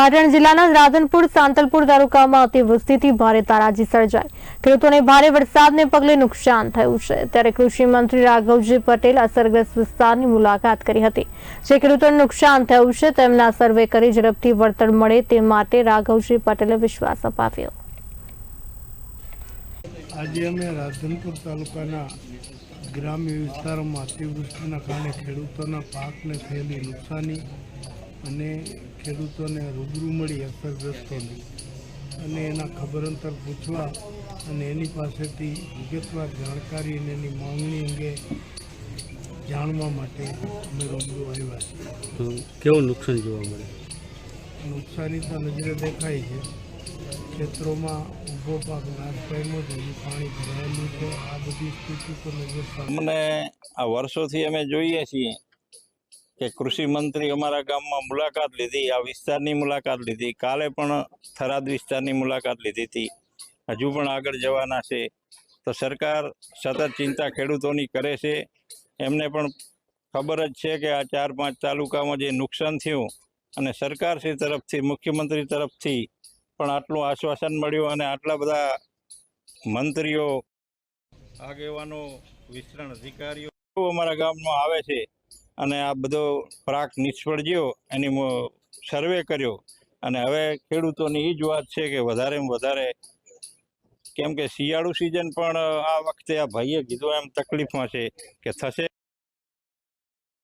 પાટણ જિલ્લાના રાધનપુર, સાંતલપુર તાલુકામાં અતિવૃષ્ટિથી ભારે તારાજી સર્જાઈ. ખેડૂતોને ભારે વરસાદને પગલે નુકસાન થયું છે. ત્યારે કૃષિ મંત્રી રાઘવજી પટેલ અસરગ્રસ્ત વિસ્તારની મુલાકાત કરી હતી. જે ખેડૂતોને નુકસાન થયું છે, તેમના સર્વે કરી ઝડપથી વળતર મળે તે માટે રાઘવજી પટેલે વિશ્વાસ અપાવ્યો. આજે અમે રાધનપુર તાલુકાના ગ્રામ્ય વિસ્તારોમાં અતિવૃષ્ટિના કારણે ખેડૂતોના પાકને થયેલી નુકસાની અને ખેડૂતોને રૂબરૂ મળી અસરગ્રસ્તોને. અને એના ખબર અંતર પૂછવા અને એની પાસેથી વિગતવાર જાણકારી અને એની માંગણી અંગે જાણવા માટે અમે રૂબરૂ આવ્યા છીએ. તો કેવું નુકસાન જોવા મળે? નુકસાની તો નજરે દેખાય છે. ખેતરોમાં ઊભો પાક નાશ પામ્યો છે હજી પાણી ભરાયેલું છે. આ બધી સ્થિતિ પર નજર અમને આ વર્ષોથી અમે જોઈએ છીએ કે કૃષિ મંત્રી અમારા ગામમાં મુલાકાત લીધી, આ વિસ્તારની મુલાકાત લીધી. કાલે પણ થરાદ વિસ્તારની મુલાકાત લીધી હતી. હજુ પણ આગળ જવાના છે. તો સરકાર સતત ચિંતા ખેડૂતોની કરે છે. એમને પણ ખબર જ છે કે આ ચાર પાંચ તાલુકામાં જે નુકસાન થયું અને સરકારશ્રી તરફથી, મુખ્યમંત્રી તરફથી પણ આટલું આશ્વાસન મળ્યું અને આટલા બધા મંત્રીઓ, આગેવાનો, વિસ્તરણ અધિકારીઓ અમારા ગામમાં આવે છે. અને આ બધો પાક નિષ્ફળ ગયો, એની સર્વે કર્યો. અને હવે ખેડૂતોની એ જ વાત છે કે વધારેમાં વધારે કેમ કે શિયાળુ સિઝન પણ આ વખતે આ ભાઈએ કીધું એમ તકલીફમાં છે કે થશે